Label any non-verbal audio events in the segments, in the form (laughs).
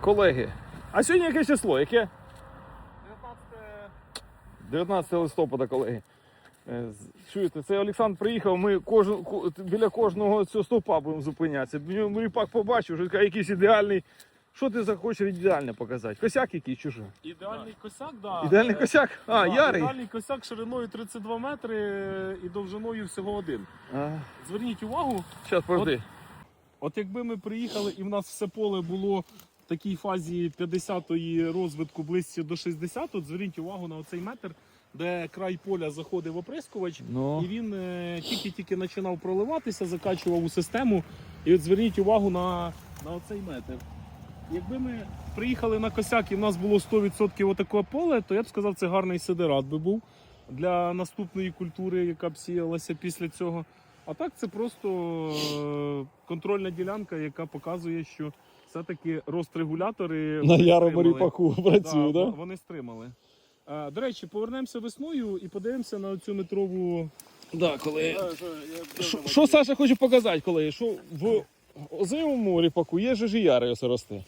Колеги, а сьогодні яке число? Яке? 19 19 листопада, колеги. Е, Чуєте, це Олександр приїхав, ми кожен, біля кожного цього стовпа будемо зупинятися. В ньому ріпак побачив, що якийсь ідеальний. Що ти захочеш ідеальне показати? Косяк який чи що? Ідеальний косяк, да. Ідеальний Е, косяк? А, да, ярий. Ідеальний косяк шириною 32 метри е, і довжиною всього один. А, Зверніть увагу, Зараз, подожди. от якби ми приїхали і в нас все поле було такій фазі 50-ї розвитку ближче до 60, от зверніть увагу на оцей метр, де край поля заходив оприскувач. Ну, І він е, тільки-тільки починав проливатися, закачував у систему. І от зверніть увагу на, на оцей метр. Якби ми приїхали на косяк і в нас було 100% отакого поле, то я б сказав, це гарний сидерат би був для наступної культури, яка б сіялася після цього. А так це просто е, контрольна ділянка, яка показує, що все-таки рост-регулятори на вони ярому стримали. ріпаку Да, да? Вони стримали. А, до речі, повернемося весною і подивимося на цю метрову. Да, коли... Що- Що Саша хоче показати, колеги? Що в озимому ріпаку є же ж яри росте.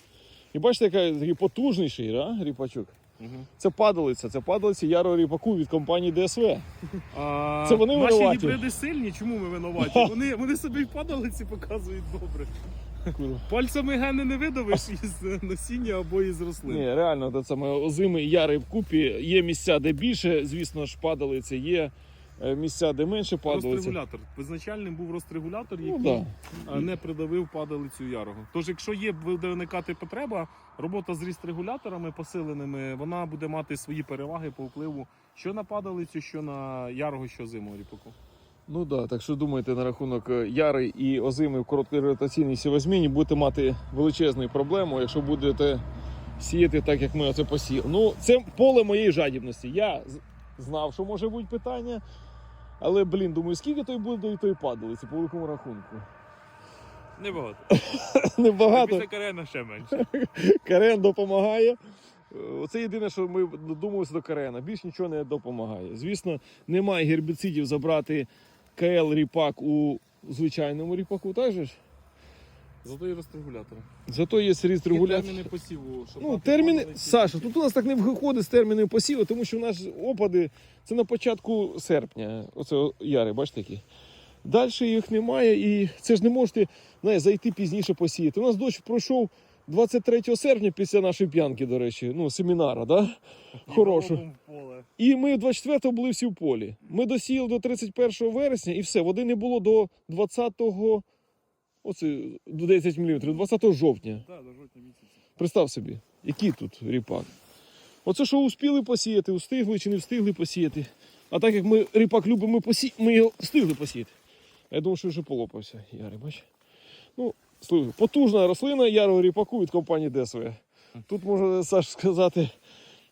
І бачите, який такий потужніший да, ріпачок. Це падалиця, це падалиця Яро ріпаку від компанії ДСВ. А, Це вони наші винуваті? гібриди сильні. Чому ми винуваті? (laughs) Вони, вони собі й падалиці показують добре. Пальцями гени не видавиш (laughs) із насіння або із рослин. Ні, реально, це саме озими яри в купі. Є місця, де більше, звісно ж, падалиці, є місця, де менше падалиці. Розрегулятор. Визначальним був розрегулятор, Ну, який да. не придавив падалицю ярого. Тож, якщо є буде виникати потреба, робота з регуляторами посиленими, вона буде мати свої переваги по впливу що на падалицю, що на ярого, що зиму ріпаку. Ну так, да, так що думайте на рахунок е, яри і озими в короткоротаційній сівозміні, будете мати величезну проблему, якщо будете сіяти так, як ми оце посіяли. Ну, це поле моєї жадібності. Я знав, що може бути питання. Але, блін, думаю, скільки той буде і той падалиці по великому рахунку. Небагато. (laughs) Небагато. карена ще менше. (laughs) Карен допомагає. Оце єдине, що ми додумалися до Карена. Більш нічого не допомагає. Звісно, немає гербіцидів забрати КЛ ріпак у звичайному ріпаку, так же ж? Зато є і розрегулятори. Зато є ріст регуляції. Терміни посіву. щоб Ну, терміни. Саша, тут у нас так не виходить з термінів посіву, тому що у нас опади це на початку серпня. Оце яри, бачите які. Далі їх немає, і це ж не можете знаєш, зайти пізніше посіяти. У нас дощ пройшов 23 серпня після нашої п'янки, до речі, ну, семінара, да? Поле. І ми 24-го були всі в полі. Ми досіяли до 31 вересня і все, води не було до 20-го, оце, до 10 мм, 20 жовтня. Так, до жовтня місяця. Представ собі, який тут ріпак. Оце що успіли посіяти, встигли чи не встигли посіяти. А так як ми ріпак любимо, ми, посі... ми його встигли посіяти. Я думаю, що вже полопався, Ярий, бач. Ну, слухай, потужна рослина ярого ріпаку від компанії ДСВ. Тут можна Саш сказати,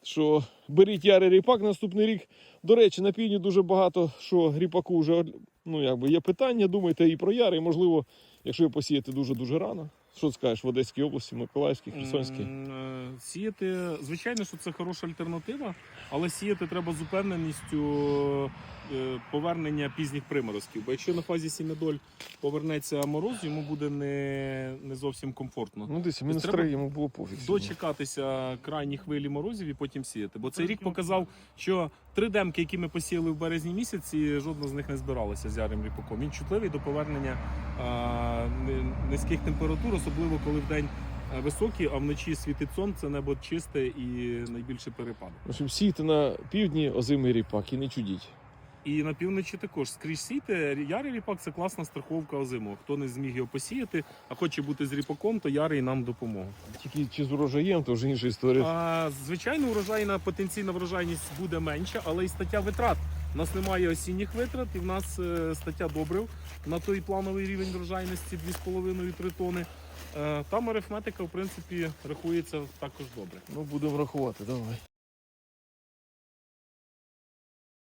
що беріть ярий ріпак наступний рік. До речі, на півдні дуже багато що ріпаку вже ну, якби є питання. Думайте і про яри, і можливо, якщо його посіяти дуже-дуже рано. Що ти скажеш в Одеській області, Миколаївській, Херсонській? Е, Сіяти, звичайно, що це хороша альтернатива, але сіяти треба з упевненістю е, повернення пізніх приморозків. Бо якщо на фазі сім'ядоль повернеться мороз, йому буде не, не зовсім комфортно. Ну, десь мінус треба 3 йому було пофіг. Дочекатися крайні хвилі морозів і потім сіяти. Бо цей рік показав, що три демки, які ми посіяли в березні місяці, жодна з них не збиралася з ярим ріпаком. Він чутливий до повернення а, низьких температур, особливо коли вдень е, високі, а вночі світить сонце, небо чисте і найбільше перепади. В общем, сійте на півдні озимий ріпак і не чудіть. І на півночі також скрізь сійте. Ярий ріпак це класна страховка озимого. Хто не зміг його посіяти, а хоче бути з ріпаком, то ярий нам допоможе. Тільки чи з урожаєм, то вже інша історія. А, звичайно, урожайна потенційна врожайність буде менша, але і стаття витрат. У нас немає осінніх витрат, і в нас е, стаття добрив на той плановий рівень врожайності 2,5-3 тони. Е, там арифметика, в принципі, рахується також добре. Ну, будемо рахувати, давай.